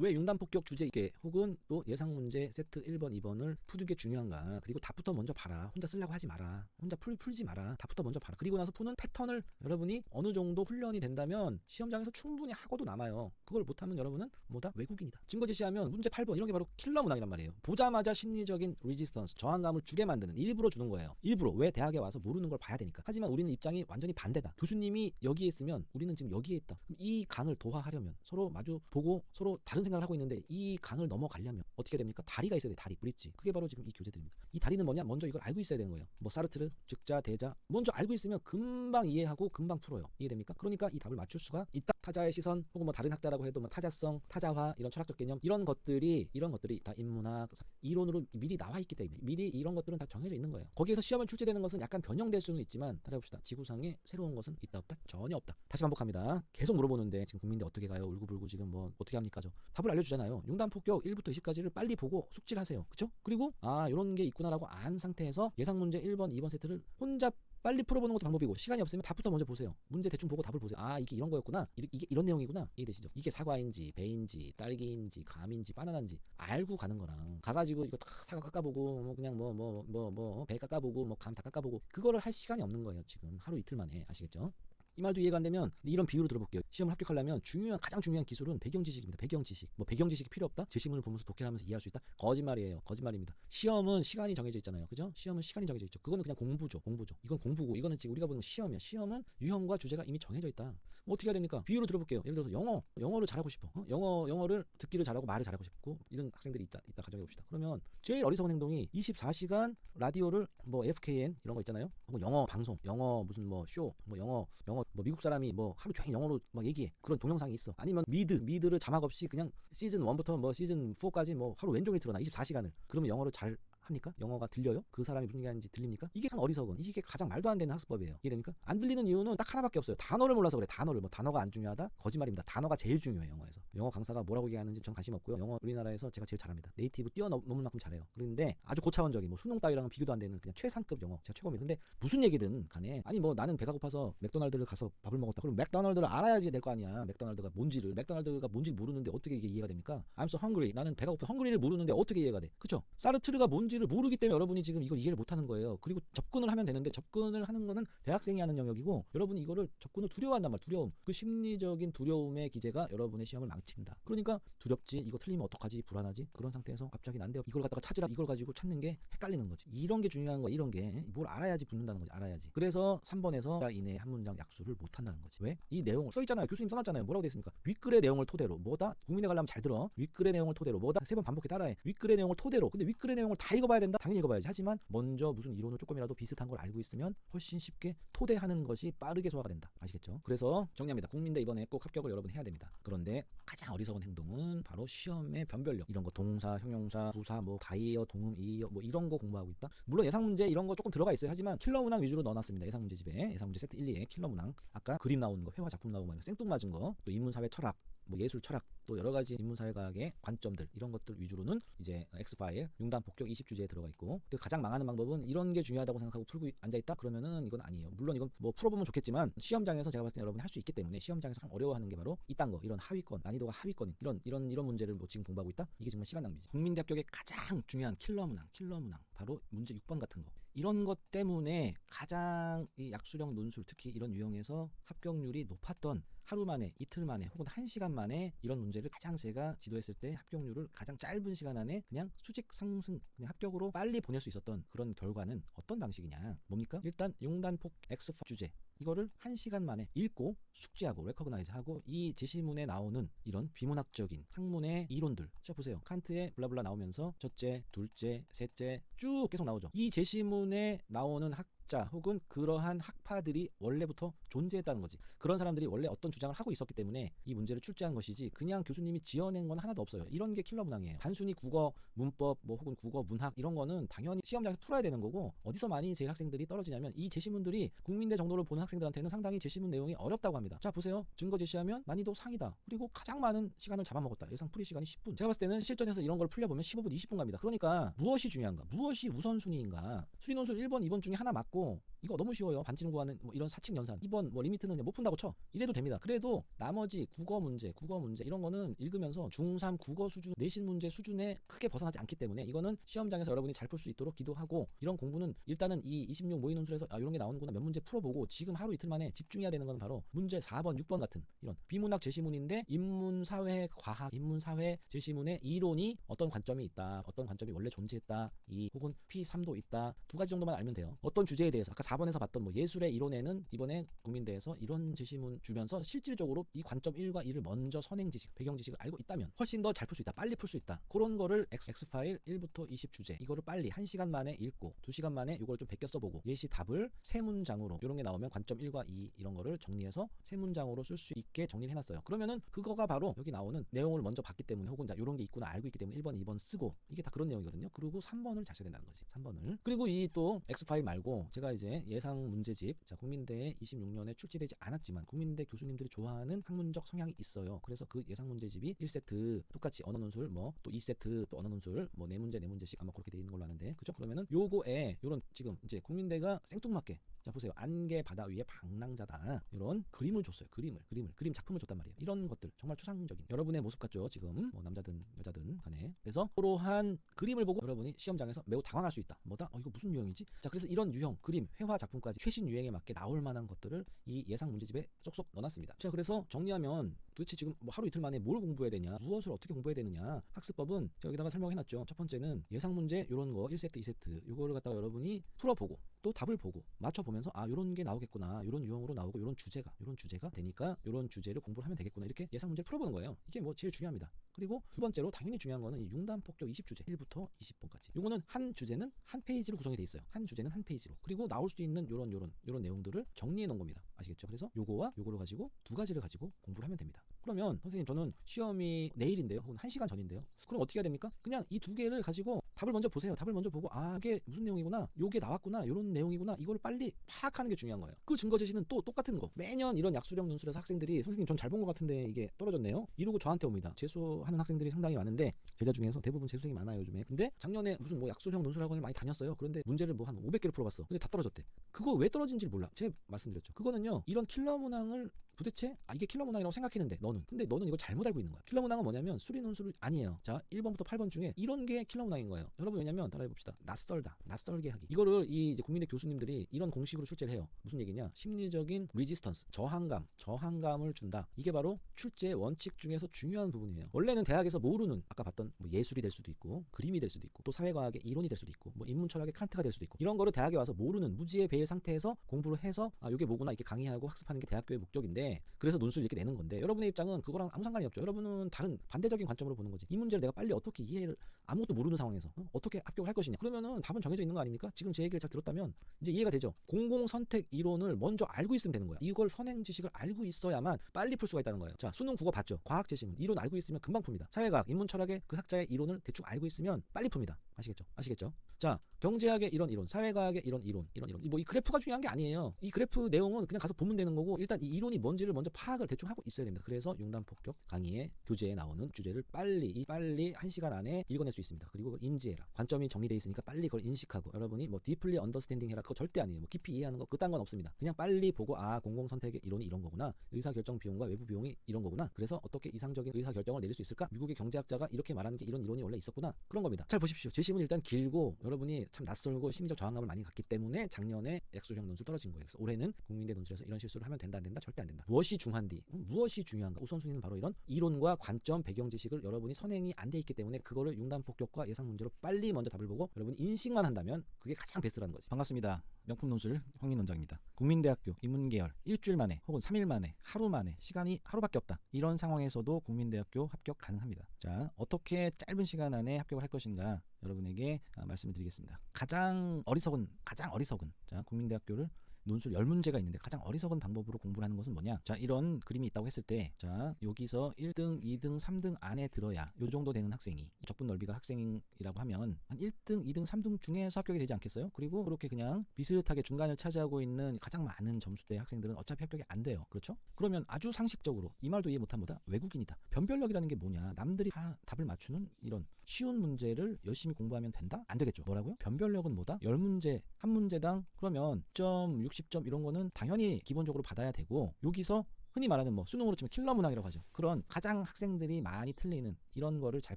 왜 융단 폭격 주제 있게 혹은 또 예상 문제 세트 1번, 2번을 푸는 게 중요한가? 그리고 답부터 먼저 봐라. 혼자 쓰려고 하지 마라. 혼자 풀 풀지 마라. 답부터 먼저 봐라. 그리고 나서 푸는 패턴을 여러분이 어느 정도 훈련이 된다면 시험장에서 충분히 하고도 남아요. 그걸 못하면 여러분은 뭐다? 외국인이다. 증거 제시하면 문제 8번 이런 게 바로 킬러 문항이란 말이에요. 보자마자 심리적인 리지스턴스, 저항감을 주게 만드는 일부러 주는 거예요. 일부러 왜 대학에 와서 모르는 걸 봐야 되니까. 하지만 우리는 입장이 완전히 반대다. 교수님이 여기에 있으면 우리는 지금 여기에 있다. 그럼 이 강을 도하하려면 서로 마주 보고 서로 다른 생각을 하고 있는데 이 강을 넘어가려면 어떻게 됩니까? 다리가 있어야 돼. 다리, 브릿지. 그게 바로 지금 이 교재들입니다. 이 다리는 뭐냐? 먼저 이걸 알고 있어야 되는 거예요. 뭐 사르트르, 즉자, 대자. 먼저 알고 있으면 금방 이해하고 금방 풀어요. 이해됩니까? 그러니까 이 답을 맞출 수가 있다. 타자의 시선 혹은 뭐 다른 학자라고 해도 뭐 타자성, 타자화 이런 철학적 개념 이런 것들이 이런 것들이 다 인문학 이론으로 미리 나와 있기 때문에 미리 이런 것들은 다 정해져 있는 거예요. 거기에서 시험을 출제되는 것은 약간 변형될 수는 있지만 따라봅시다. 지구상에 새로운 것은 있다 없다? 전혀 없다. 다시 반복합니다. 계속 물어보는데 지금 국민들 어떻게 가요? 울고불고 지금 뭐 어떻게 합니까? 저 답을 알려주잖아요. 융단 폭격 1부터 20까지를 빨리 보고 숙지를 하세요. 그쵸? 그리고 아 이런 게 있구나라고 안 상태에서 예상 문제 1번, 2번 세트를 혼자 빨리 풀어보는 것도 방법이고 시간이 없으면 답부터 먼저 보세요. 문제 대충 보고 답을 보세요. 아 이게 이런 거였구나. 이- 이게 이런 내용이구나. 이해되시죠? 이게 사과인지 배인지 딸기인지 감인지 바나나인지 알고 가는 거랑 가가지고 이거 다 사과 깎아보고 뭐 그냥 뭐 뭐 뭐 뭐배 깎아보고 뭐 감 다 깎아보고 그거를 할 시간이 없는 거예요. 지금 하루 이틀 만에 아시겠죠? 이 말도 이해가 안 되면 이런 비유로 들어볼게요. 시험을 합격하려면 중요한 가장 중요한 기술은 배경 지식입니다. 배경 지식. 뭐 배경 지식이 필요 없다? 제시문을 보면서 독해를 하면서 이해할 수 있다? 거짓말이에요. 거짓말입니다. 시험은 시간이 정해져 있잖아요. 그죠? 시험은 시간이 정해져 있죠. 그거는 그냥 공부죠. 공부죠. 이건 공부고 이거는 지금 우리가 보는 건 시험이야. 시험은 유형과 주제가 이미 정해져 있다. 뭐 어떻게 해야 됩니까? 비유로 들어볼게요. 예를 들어서 영어, 영어를 잘하고 싶어. 어? 영어, 영어를 듣기를 잘하고 말을 잘하고 싶고 이런 학생들이 있다, 있다 가정해 봅시다. 그러면 제일 어리석은 행동이 24시간 라디오를 뭐 FKN 이런 거 있잖아요. 영어 방송, 영어 무슨 뭐 쇼, 뭐 영어, 영어 뭐 미국 사람이 뭐 하루 종일 영어로 막 얘기해. 그런 동영상이 있어. 아니면 미드, 미드를 자막 없이 그냥 시즌 1부터 뭐 시즌 4까지 뭐 하루 왼종일 틀어놔. 24시간을. 그러면 영어를 잘 합니까? 영어가 들려요? 그 사람이 무슨 얘기하는지 들립니까? 이게 참 어리석은 이게 가장 말도 안 되는 학습법이에요. 이해됩니까? 안 들리는 이유는 딱 하나밖에 없어요. 단어를 몰라서 그래. 단어를 뭐 단어가 안 중요하다? 거짓말입니다. 단어가 제일 중요해요. 영어에서. 영어 강사가 뭐라고 얘기하는지 전 관심 없고요. 영어 우리나라에서 제가 제일 잘합니다. 네이티브 뛰어넘을 만큼 잘해요. 그런데 아주 고차원적인 뭐 수능 따위랑은 비교도 안 되는 그냥 최상급 영어 제가 최고입니다. 근데 무슨 얘기든 간에 아니 뭐 나는 배가 고파서 맥도날드를 가서 밥을 먹었다. 그럼 맥도날드를 알아야지 될 거 아니야. 맥도날드가 뭔지를 맥도날드가 뭔지 모르는데 어떻게 이게 이해가 됩니까? I'm so hungry. 나는 배가 고파. 헝그리를 모르는데 어떻게 이해가 돼? 그렇죠? 사르트르가 뭔지 를 모르기 때문에 여러분이 지금 이걸 이해를 못 하는 거예요. 그리고 접근을 하면 되는데 접근을 하는 거는 대학생이 하는 영역이고 여러분이 이거를 접근을 두려워한단 말. 두려움. 그 심리적인 두려움의 기제가 여러분의 시험을 망친다. 그러니까 두렵지. 이거 틀리면 어떡하지? 불안하지? 그런 상태에서 갑자기 난데 이걸 갖다가 찾으라. 이걸 가지고 찾는 게 헷갈리는 거지. 이런 게 중요한 거. 이런 게 뭘 알아야지 붙는다는 거지. 알아야지. 그래서 3번에서 이내 한 문장 약수를 못 한다는 거지. 왜? 이 내용을 써 있잖아요. 교수님 써놨잖아요. 뭐라고 돼 있습니까? 윗글의 내용을 토대로 뭐다? 국민에 가려면 잘 들어. 윗글의 내용을 토대로 뭐다? 세 번 반복해 따라해. 윗글의 내용을 토대로. 근데 윗글의 내용을 다 읽어 봐야 된다. 당연히 읽어봐야지. 하지만 먼저 무슨 이론을 조금이라도 비슷한 걸 알고 있으면 훨씬 쉽게 토대하는 것이 빠르게 소화가 된다. 아시겠죠? 그래서 정리합니다. 국민대 이번에 꼭 합격을 여러분 해야 됩니다. 그런데 가장 어리석은 행동은 바로 시험의 변별력. 이런 거 동사, 형용사, 부사, 뭐 다이어, 동음, 이어 뭐 이런 거 공부하고 있다. 물론 예상 문제 이런 거 조금 들어가 있어요. 하지만 킬러 문항 위주로 넣어놨습니다. 예상 문제 집에 예상 문제 세트 1, 2에 킬러 문항. 아까 그림 나오는 거, 회화 작품 나오고 막 생뚱맞은 거, 또 인문사회 철학, 뭐 예술 철학 또 여러 가지 인문사회과학의 관점들 이런 것들 위주로는 이제 엑스파일 융단 복격 20 주제에 들어가 있고 그 가장 망하는 방법은 이런 게 중요하다고 생각하고 풀고 앉아 있다? 그러면은 이건 아니에요. 물론 이건 뭐 풀어보면 좋겠지만 시험장에서 제가 봤을 때 여러분이 할 수 있기 때문에 시험장에서 가장 어려워하는 게 바로 이딴 거 이런 하위권 난이도가 하위권인 이런 이런 이런 문제를 뭐 지금 공부하고 있다? 이게 정말 시간 낭비지. 국민대 합격의 가장 중요한 킬러 문항 킬러 문항 바로 문제 6번 같은 거. 이런 것 때문에 가장 이 약수령 논술 특히 이런 유형에서 합격률이 높았던 하루 만에 이틀 만에 혹은 한 시간 만에 이런 문제를 가장 제가 지도했을 때 합격률을 가장 짧은 시간 안에 그냥 수직 상승 그냥 합격으로 빨리 보낼 수 있었던 그런 결과는 어떤 방식이냐. 뭡니까? 일단 용단폭 X 주제. 이거를 한 시간 만에 읽고 숙지하고 레커그나이즈하고 이 제시문에 나오는 이런 비문학적인 학문의 이론들. 자 보세요. 칸트의 블라블라 나오면서 첫째 둘째 셋째 쭉 계속 나오죠. 이 제시문에 나오는 학 자 혹은 그러한 학파들이 원래부터 존재했다는 거지. 그런 사람들이 원래 어떤 주장을 하고 있었기 때문에 이 문제를 출제한 것이지 그냥 교수님이 지어낸 건 하나도 없어요. 이런 게 킬러 문항이에요. 단순히 국어 문법 뭐 혹은 국어 문학 이런 거는 당연히 시험장에서 풀어야 되는 거고 어디서 많이 제일 학생들이 떨어지냐면 이 제시문들이 국민대 정도를 보는 학생들한테는 상당히 제시문 내용이 어렵다고 합니다. 자 보세요. 증거 제시하면 난이도 상이다. 그리고 가장 많은 시간을 잡아먹었다. 예상 풀이 시간이 10분. 제가 봤을 때는 실전에서 이런 걸 풀려보면 15분 20분 갑니다. 그러니까 무엇이 중요한가? 무엇이 우선순위인가? 수리논술 1번 2번 중에 하나 맞고 갖고 이거 너무 쉬워요. 반지름 구하는 뭐 이런 사칙 연산. 이번 뭐 리미트는 그냥 못 푼다고 쳐. 이래도 됩니다. 그래도 나머지 국어 문제, 국어 문제 이런 거는 읽으면서 중3 국어 수준, 내신 문제 수준에 크게 벗어나지 않기 때문에 이거는 시험장에서 여러분이 잘 풀 수 있도록 기도하고 이런 공부는 일단은 이 26 모의 논술에서 아 이런 게 나오는구나 몇 문제 풀어보고 지금 하루 이틀 만에 집중해야 되는 건 바로 문제 4번, 6번 같은 이런 비문학 제시문인데 인문 사회 과학, 인문 사회 제시문의 이론이 어떤 관점이 있다, 어떤 관점이 원래 존재했다, 이 혹은 P3도 있다 두 가지 정도만 알면 돼요. 어떤 주제에 대해서 아까 4번에서 봤던 뭐 예술의 이론에는 이번에 국민대에서 이런 제시문 주면서 실질적으로 이 관점 1과 2를 먼저 선행 지식, 배경 지식을 알고 있다면 훨씬 더 잘 풀 수 있다, 빨리 풀 수 있다. 그런 거를 X, X 파일 1부터 20 주제 이거를 빨리 1시간 만에 읽고 2시간 만에 이걸 좀 베껴 써보고 예시 답을 세 문장으로 이런 게 나오면 관점 1과 2 이런 거를 정리해서 세 문장으로 쓸 수 있게 정리를 해놨어요. 그러면은 그거가 바로 여기 나오는 내용을 먼저 봤기 때문에 혹은 자 이런 게 있구나 알고 있기 때문에 1번, 2번 쓰고 이게 다 그런 내용이거든요. 그리고 3번을 잘 써야 된다는 거지. 3번을. 그리고 이 또 X 파일 말고 제가 이제 예상 문제집 자 국민대에 26년에 출제되지 않았지만 국민대 교수님들이 좋아하는 학문적 성향이 있어요. 그래서 그 예상 문제집이 1세트 똑같이 언어 논술 뭐 또 2세트 또 언어 논술 뭐 네 문제 네 문제씩 아마 그렇게 돼 있는 걸로 아는데 그죠? 그러면은 요거에 요런 지금 이제 국민대가 생뚱맞게 자 보세요. 안개 바다 위에 방랑자다. 이런 그림을 줬어요. 그림을 그림을 그림 작품을 줬단 말이에요. 이런 것들 정말 추상적인 여러분의 모습 같죠 지금? 뭐 남자든 여자든 간에. 그래서 그러한 그림을 보고 여러분이 시험장에서 매우 당황할 수 있다. 뭐다? 어 이거 무슨 유형이지? 자 그래서 이런 유형 그림 회화 작품까지 최신 유행에 맞게 나올 만한 것들을 이 예상 문제집에 쏙쏙 넣어놨습니다. 자 그래서 정리하면 도대체 지금 뭐 하루 이틀 만에 뭘 공부해야 되냐? 무엇을 어떻게 공부해야 되느냐? 학습법은 여기다가 설명해놨죠. 첫 번째는 예상 문제 요런 거 1세트 2세트 요거를 갖다가 여러분이 풀어보고 또 답을 보고 맞춰보면서 아 요런 게 나오겠구나. 요런 유형으로 나오고 요런 주제가 요런 주제가 되니까 요런 주제를 공부를 하면 되겠구나. 이렇게 예상 문제를 풀어보는 거예요. 이게 뭐 제일 중요합니다. 그리고 두 번째로 당연히 중요한 거는 이 융단 폭격 20주제 1부터 20번까지. 요거는 한 주제는 한 페이지로 구성이 돼 있어요. 한 주제는 한 페이지로. 그리고 나올 수 있는 요런 요런 요런 내용들을 정리해 놓은 겁니다. 아시겠죠? 그래서 요거와 요거를 가지고 두 가지를 가지고 공부를 하면 됩니다 그러면 선생님 저는 시험이 내일인데요. 혹은 한 시간 전인데요. 그럼 어떻게 해야 됩니까? 그냥 이 두 개를 가지고 답을 먼저 보세요. 답을 먼저 보고 아 이게 무슨 내용이구나. 요게 나왔구나. 요런 내용이구나. 이걸 빨리 파악하는 게 중요한 거예요. 그 증거 제시는 또 똑같은 거. 매년 이런 약수령 논술에서 학생들이 선생님 전 잘 본 것 같은데 이게 떨어졌네요. 이러고 저한테 옵니다. 재수하는 학생들이 상당히 많은데 제자 중에서 대부분 재수생이 많아요 요즘에. 근데 작년에 무슨 뭐 약수형 논술학원을 많이 다녔어요. 그런데 문제를 뭐 한 500개를 풀어봤어. 근데 다 떨어졌대. 그거 왜 떨어진지를 몰라. 제가 말씀드렸죠. 그거는요 이런 킬러 문항을 도대체 아 이게 킬러 문항이라고 생각했는데 너는. 근데 너는 이걸 잘못 알고 있는 거야. 킬러 문항은 뭐냐면 수리 논술 아니에요. 자 1번부터 8번 중에 이런 게 킬러 문항인 거예요. 여러분 왜냐면 따라해 봅시다. 낯설다. 낯설게 하기. 이거를 이 이제 국민대 교수님들이 이런 공식으로 출제를 해요. 무슨 얘기냐? 심리적인 리지스턴스 저항감 저항감을 준다. 이게 바로 출제 원칙 중에서 중요한 부분이에요. 원래는 대학에서 모르는 아까 봤던 뭐 예술이 될 수도 있고 그림이 될 수도 있고 또 사회과학의 이론이 될 수도 있고 뭐 인문철학의 칸트가 될 수도 있고 이런 거를 대학에 와서 모르는 무지의 배일 상태에서 공부를 해서 아 이게 뭐구나 이렇게 강의하고 학습하는 게 대학교의 목적인데 그래서 논술 이렇게 내는 건데 여러분의 입장은 그거랑 아무 상관이 없죠. 여러분은 다른 반대적인 관점으로 보는 거지. 이 문제를 내가 빨리 어떻게 이해를 아무것도 모르는 상황에서 어? 어떻게 합격을 할 것이냐. 그러면은 답은 정해져 있는 거 아닙니까? 지금 제 얘기를 잘 들었다면 이제 이해가 되죠. 공공 선택 이론을 먼저 알고 있으면 되는 거야. 이걸 선행 지식을 알고 있어야만 빨리 풀 수가 있다는 거예요. 자 수능 국어 봤죠? 과학 제시문 이론 알고 있으면 금방 풉니다. 사회과학 인문철학의 그 학자의 이론을 대충 알고 있으면 빨리 풉니다 아시겠죠? 아시겠죠? 자 경제학의 이런 이론 사회과학의 이런 이론 이런 이론. 뭐 이 그래프가 중요한 게 아니에요. 이 그래프 내용은 그냥 가서 보면 되는 거고 일단 이 이론이 뭔지를 먼저 파악을 대충 하고 있어야 됩니다. 그래서 융단 폭격 강의의 교재에 나오는 주제를 빨리 이 빨리 한 시간 안에 읽어낼 수 있습니다. 그리고 인지해라. 관점이 정리돼 있으니까 빨리 그걸 인식하고. 여러분이 뭐 디플리 언더스탠딩 해라. 그거 절대 아니에요. 뭐 깊이 이해하는 거 그딴 건 없습니다. 그냥 빨리 보고 아 공공 선택의 이론이 이런 거구나. 의사 결정 비용과 외부 비용이 이런 거구나. 그래서 어떻게 이상적인 의사 결정을 내릴 수 있을까? 미국의 경제학자가 이렇게 말하는 게 이런 이론이 원래 있었구나. 그런 겁니다. 잘 보십시오. 제 시문이 일단 길고 여러분이 참 낯설고 심리적 저항감을 많이 갖기 때문에 작년에 약수형 논술 떨어진 거예요. 그래서 올해는 국민대 논술에서 이런 실수를 하면 된다 안 된다? 절대 안 된다. 무엇이 중한디? 음, 무엇이 중요한가 우선순위는 바로 이런 이론과 관점 배경 지식을 여러분이 선행이 안 돼 있기 때문에 그거를 융단 폭격과 예상 문제로 빨리 먼저 답을 보고 여러분이 인식만 한다면 그게 가장 베스트라는 거지. 반갑습니다 명품 논술 황민 원장입니다. 국민대학교 인문계열 일주일 만에 혹은 3일 만에 하루 만에 시간이 하루밖에 없다. 이런 상황에서도 국민대학교 합격 가능합니다. 자 어떻게 짧은 시간 안에 합격을 할 것인가 여러분에게 아, 말씀을 드리겠습니다. 가장 어리석은 가장 어리석은 자 국민대학교를 논술 10문제가 있는데 가장 어리석은 방법으로 공부를 하는 것은 뭐냐? 자, 이런 그림이 있다고 했을 때 자, 여기서 1등, 2등, 3등 안에 들어야 요 정도 되는 학생이 적분 넓이가 학생이라고 하면 한 1등, 2등, 3등 중에서 합격이 되지 않겠어요? 그리고 그렇게 그냥 비슷하게 중간을 차지하고 있는 가장 많은 점수대 학생들은 어차피 합격이 안 돼요. 그렇죠? 그러면 아주 상식적으로 이 말도 이해 못한 보다 외국인이다. 변별력이라는 게 뭐냐? 남들이 다 답을 맞추는 이런 쉬운 문제를 열심히 공부하면 된다? 안 되겠죠. 뭐라고요? 변별력은 뭐다? 10문제, 한 문제당 그러면 10점, 60점 이런 거는 당연히 기본적으로 받아야 되고 여기서 흔히 말하는 뭐 수능으로 치면 킬러 문항이라고 하죠. 그런 가장 학생들이 많이 틀리는 이런 거를 잘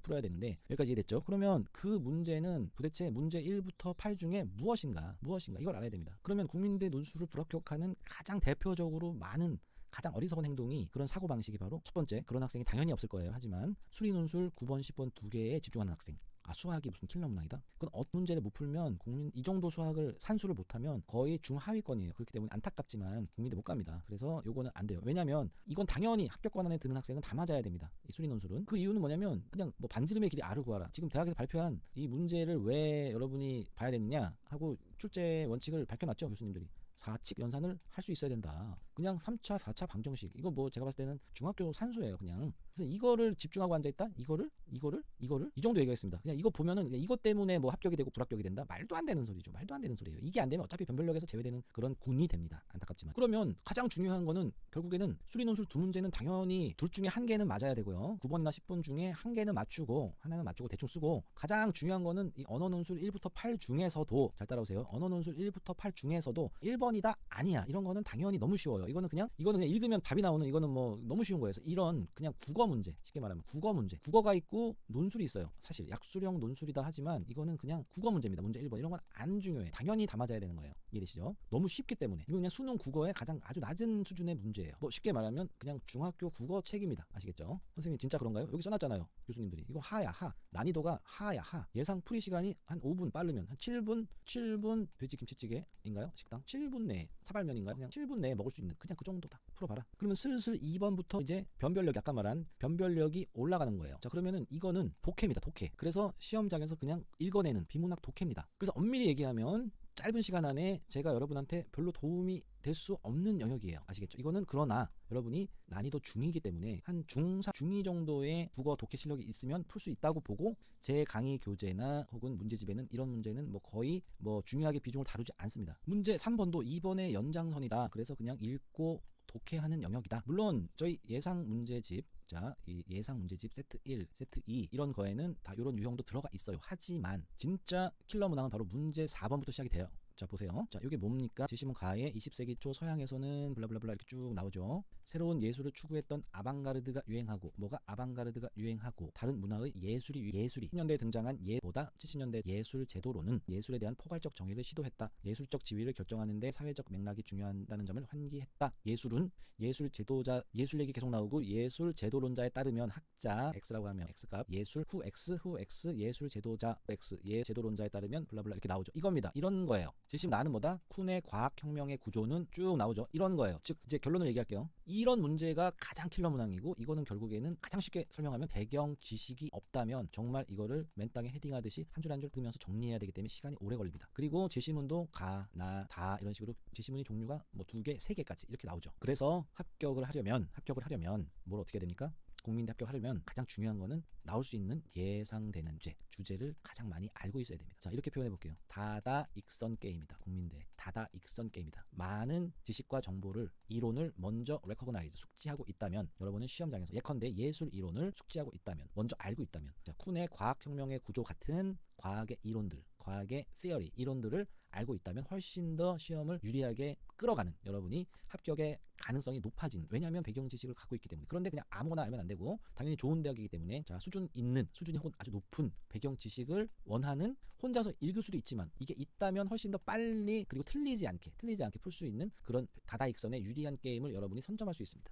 풀어야 되는데 여기까지 이해됐죠? 그러면 그 문제는 도대체 문제 1부터 8 중에 무엇인가? 무엇인가? 이걸 알아야 됩니다. 그러면 국민대 논술을 불합격하는 가장 대표적으로 많은 가장 어리석은 행동이 그런 사고 방식이 바로 첫 번째 그런 학생이 당연히 없을 거예요. 하지만 수리 논술 9번, 10번 두 개에 집중하는 학생. 아 수학이 무슨 킬러 문항이다? 그건 어떤 문제를 못 풀면 국민 이 정도 수학을 산수를 못하면 거의 중하위권이에요. 그렇기 때문에 안타깝지만 국민대 못 갑니다. 그래서 요거는 안 돼요. 왜냐하면 이건 당연히 합격권 안에 드는 학생은 다 맞아야 됩니다. 이 수리 논술은 그 이유는 뭐냐면 그냥 뭐 반지름의 길이 아를 구하라. 지금 대학에서 발표한 이 문제를 왜 여러분이 봐야 되느냐 하고 출제 원칙을 밝혀놨죠 교수님들이. 4칙 연산을 할 수 있어야 된다. 그냥 3차, 4차 방정식. 이거 뭐 제가 봤을 때는 중학교 산수예요, 그냥. 그래서 이거를 집중하고 앉아 있다. 이거를, 이거를, 이거를 이 정도 얘기했습니다. 그냥 이거 보면은 그냥 이것 때문에 뭐 합격이 되고 불합격이 된다. 말도 안 되는 소리죠. 말도 안 되는 소리예요. 이게 안 되면 어차피 변별력에서 제외되는 그런 군이 됩니다. 안타깝지만. 그러면 가장 중요한 거는 결국에는 수리 논술 두 문제는 당연히 둘 중에 한 개는 맞아야 되고요. 9번이나 10번 중에 한 개는 맞추고 하나는 맞추고 대충 쓰고 가장 중요한 거는 이 언어 논술 1부터 8 중에서도 잘 따라오세요. 언어 논술 1부터 8 중에서도 1 번이다 아니야. 이런 거는 당연히 너무 쉬워요. 이거는 그냥 이거는 그냥 읽으면 답이 나오는 이거는 뭐 너무 쉬운 거예요. 이런 그냥 국어 문제 쉽게 말하면 국어 문제 국어가 있고 논술이 있어요. 사실 약수령 논술이다 하지만 이거는 그냥 국어 문제입니다. 문제 1번 이런 건 안 중요해. 당연히 다 맞아야 되는 거예요. 이해되시죠? 너무 쉽기 때문에 이거 그냥 수능 국어의 가장 아주 낮은 수준의 문제예요. 뭐 쉽게 말하면 그냥 중학교 국어 책입니다. 아시겠죠? 선생님 진짜 그런가요? 여기 써놨잖아요. 교수님들이 이거 하야 하 난이도가 하야 하 예상 풀이 시간이 한 5분 빠르면 한 7분 7분 돼지 김치찌개인가요? 식당 7분 내에 사발면인가요? 그냥 7분 내에 먹을 수 있는 그냥 그 정도다. 풀어봐라. 그러면 슬슬 2번부터 이제 변별력 아까 말한 변별력이 올라가는 거예요. 자 그러면은 이거는 독해입니다. 독해. 그래서 시험장에서 그냥 읽어내는 비문학 독해입니다. 그래서 엄밀히 얘기하면 짧은 시간 안에 제가 여러분한테 별로 도움이 될 수 없는 영역이에요. 아시겠죠? 이거는 그러나 여러분이 난이도 중이기 때문에 한 중사 중이 정도의 국어 독해 실력이 있으면 풀 수 있다고 보고 제 강의 교재나 혹은 문제집에는 이런 문제는 뭐 거의 뭐 중요하게 비중을 다루지 않습니다. 문제 3번도 2번의 연장선이다. 그래서 그냥 읽고 독해하는 영역이다. 물론 저희 예상 문제집 자, 이 예상 문제집 세트 1, 세트 2 이런 거에는 다 이런 유형도 들어가 있어요. 하지만 진짜 킬러 문항은 바로 문제 4번부터 시작이 돼요. 자 보세요. 자 이게 뭡니까? 제시문 가의 20세기 초 서양에서는 블라블라블라 이렇게 쭉 나오죠. 새로운 예술을 추구했던 아방가르드가 유행하고 뭐가 아방가르드가 유행하고 다른 문화의 예술이 유- 예술이 10년대에 등장한 예보다 70년대 예술 제도로는 예술에 대한 포괄적 정의를 시도했다. 예술적 지위를 결정하는데 사회적 맥락이 중요하다는 점을 환기했다. 예술은 예술 제도자 예술 얘기 계속 나오고 예술 제도론자에 따르면 학자 x라고 하면 x값 예술 후 x 후 x 예술 제도자 x 예 제도론자에 따르면 블라블라 이렇게 나오죠. 이겁니다. 이런 거예요. 지금 나는 뭐다? 쿤의 과학혁명의 구조는 쭉 나오죠. 이런 거예요. 즉 이제 결론을 얘기할게요. 이런 문제가 가장 킬러 문항이고 이거는 결국에는 가장 쉽게 설명하면 배경 지식이 없다면 정말 이거를 맨땅에 헤딩하듯이 한 줄 한 줄 끄면서 정리해야 되기 때문에 시간이 오래 걸립니다. 그리고 제시문도 가, 나, 다 이런 식으로 제시문의 종류가 뭐 두 개, 세 개까지 이렇게 나오죠. 그래서 합격을 하려면 합격을 하려면 뭘 어떻게 해야 됩니까? 국민대 합격하려면 가장 중요한 거는 나올 수 있는 예상되는 주제, 주제를 가장 많이 알고 있어야 됩니다. 자, 이렇게 표현해 볼게요. 다다 익선 게임이다. 국민대. 다다 익선 게임이다. 많은 지식과 정보를 이론을 먼저 레코그나이즈 숙지하고 있다면 여러분은 시험장에서 예컨대 예술 이론을 숙지하고 있다면 먼저 알고 있다면 자, 쿤의 과학혁명의 구조 같은 과학의 이론들, 과학의 theory 이론들을 알고 있다면 훨씬 더 시험을 유리하게 끌어가는 여러분이 합격의 가능성이 높아진 왜냐하면 배경 지식을 갖고 있기 때문에 그런데 그냥 아무거나 알면 안 되고 당연히 좋은 대학이기 때문에 자 수준 있는 수준이 혹은 아주 높은 배경 지식을 원하는 혼자서 읽을 수도 있지만 이게 있다면 훨씬 더 빨리 그리고 틀리지 않게 틀리지 않게 풀 수 있는 그런 다다익선의 유리한 게임을 여러분이 선점할 수 있습니다.